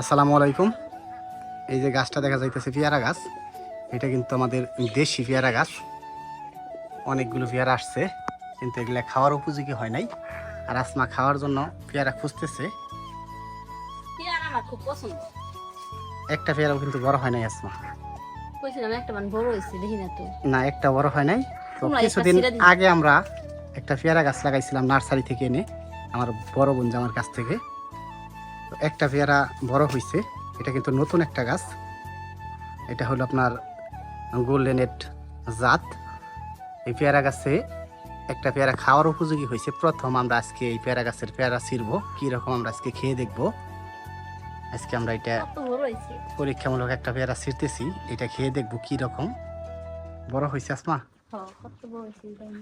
আসসালামু আলাইকুম। এই যে গাছটা দেখা যাইতেছে পেয়ারা গাছ এটা কিন্তু আমাদের দেশি পেয়ারা গাছ। অনেকগুলো পেয়ারা আসছে কিন্তু এগুলা খাওয়ার উপযোগী হয় নাই। আর আসমা খাওয়ার জন্য পেয়ারা খুঁজতেছে। একটা পেয়ারাও কিন্তু বড় হয় নাই আসমা। মান না একটা বড় হয় নাই। তো কিছুদিন আগে আমরা একটা পেয়ারা গাছ লাগাইছিলাম নার্সারি থেকে এনে আমার বড় বোন জামার কাছ থেকে। একটা পেয়ারা বড় হয়েছে এটা কিন্তু নতুন একটা গাছ। এটা হলো আপনার গোল্ডেনেট জাত। এই পেয়ারা গাছে একটা পেয়ারা খাওয়ার উপযোগী হয়েছে প্রথম আমরা আজকে এই পেয়ারা গাছের পেয়ারা ছিঁড়বো কীরকম আমরা আজকে খেয়ে দেখব। আজকে আমরা এটা পরীক্ষামূলক একটা পেয়ারা ছিঁড়তেছি এটা খেয়ে দেখব কি রকম। বড় হয়েছে আসমা হ কত বড় হয়েছে তাই না?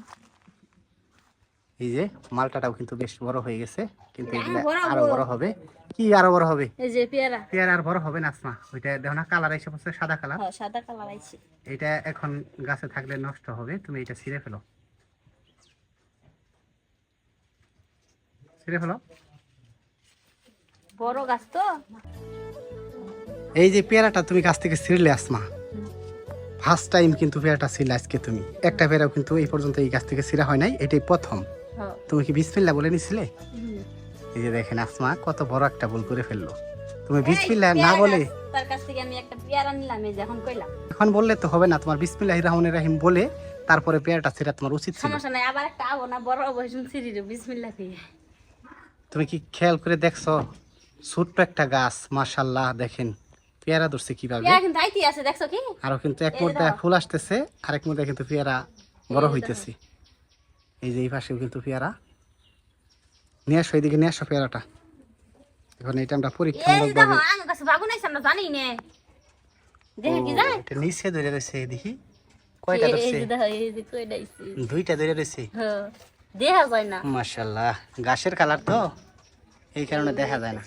এই যে মালটাটাও কিন্তু বেশ বড় হয়ে গেছে কিন্তু হ্যাঁ, আরও বড়। হবে। কি আরও বড় হবে? এই যে পেয়ারা। পেয়ারা আর বড় হবে না আসমা। ওইটা দেখো না কালার এসে পড়ছে সাদা কালার। হ সাদা কালার আইছে। এটা এখন গাছে থাকলে নষ্ট হবে তুমি এটা ছিঁড়ে ফেলো। ছিঁড়ে ফেলো। বড় গাছ তো? এই যে পেয়ারাটা তুমি গাছ থেকে ছিঁড়লে আসমা। ফার্স্ট টাইম কিন্তু পেয়ারাটা ছিঁড়লে আজকে তুমি। একটা পেয়ারাও কিন্তু এই পর্যন্ত এই গাছ থেকে ছিঁড়া হয় নাই এটাই প্রথম। তুমি কি বিসমিল্লা বলে নিছিলে। এই যে দেখেন আসমা কত বড় একটা ভুল করে ফেলল। তুমি বিসমিল্লা না বলে তার কাছ থেকে আমি একটা পেয়ারা নিলাম এই যে এখন কইলাম। এখন বললে তো হবে না তোমার বিসমিল্লাহ রহমানির রাহিম বলে তারপরে পেয়ারাটা সেটা তোমার উচিত ছিল। সমস্যা নাই আবার একটা আবো না বড় অবশ্যই সিঁড়ি বিসমিল্লাহ দিয়ে। তুমি কি খেয়াল করে দেখছ? ছোট্ট একটা গাছ মাশাল্লাহ দেখেন। পেয়ারা ধরছে কীভাবে? পেয়ারা কিন্তু আইতি আছে দেখছ কি? আরও কিন্তু এক মধ্যে ফুল আসতেছে আরেক মধ্যে কিন্তু পেয়ারা বড় হইতেছে। এই যে এই পাশেও কিন্তু পেয়ারা। নিয়ে আসো এইদিকে নিয়ে আসো পেয়ারাটা। এখন এটা আমরা এই পরীক্ষামূলক দেখো কাছে বাগুন আইছে আমরা জানি নে। দেখে কি যায়? এটা নিচে ধরে রয়েছে দেখি কয়টা ধরছে দুইটা ধরে রয়েছে। হ্যাঁ দেখা যায় না। মাশাল্লাহ গাছের কালার তো এই কারণে দেখা যায় না।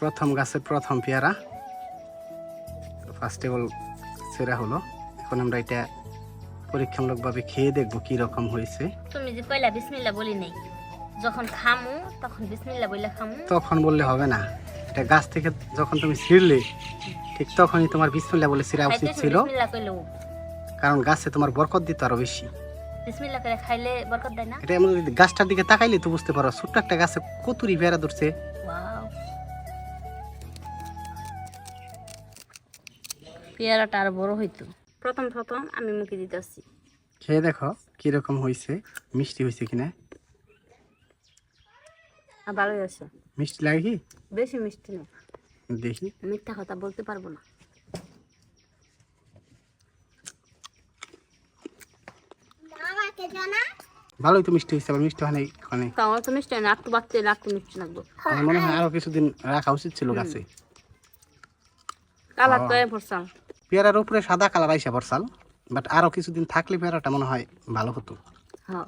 প্রথম গাছের প্রথম পেয়ারা। ফার্স্ট অল সেরা হলো। এখন আমরা এটা পরীক্ষামূলকভাবে খেয়ে দেখব কি রকম হয়েছে। তুমি যে কইলা বিসমিল্লাহ বলি নাই যখন খামু তখন বিসমিল্লাহ বইলা খামু। তখন বললে হবে না। এটা গাছ থেকে যখন তুমি ছিঁড়লে ঠিক তখনই তোমার বিসমিল্লা বলে ছিঁড়া উচিত ছিল। কারণ গাছে তোমার বরকত দিত আরও বেশি। বিসমিল্লাহ করে খাইলে বরকত দেয় না? এটা এমন গাছটার দিকে তাকাইলে তো বুঝতে পারো ছোট্ট একটা গাছে কতুরি পেয়ারা ধরছে। পেয়ারাটা আর বড় হইতো। প্রথম প্রথম আমি মুখে দিতে আসছি। খেয়ে দেখো কীরকম হয়েছে মিষ্টি হয়েছে কিনা। আর ভালোই আছে মিষ্টি লাগে কি? বেশি মিষ্টি না। দেখি। মিথ্যা কথা বলতে পারব না। ভালোই তো মিষ্টি হয়েছে আবার মিষ্টি হয় নাই ওখানে আমার তো মিষ্টি হয় না একটু বাচ্চা একটু মিষ্টি লাগবে। আমার মনে হয় আরও কিছুদিন রাখা উচিত ছিল গাছে। কালার তো এ পেয়ারার উপরে সাদা কালার আইসা বর্ষাল বাট আরও কিছুদিন থাকলে পেয়ারাটা মনে হয় ভালো হতো। হ্যাঁ।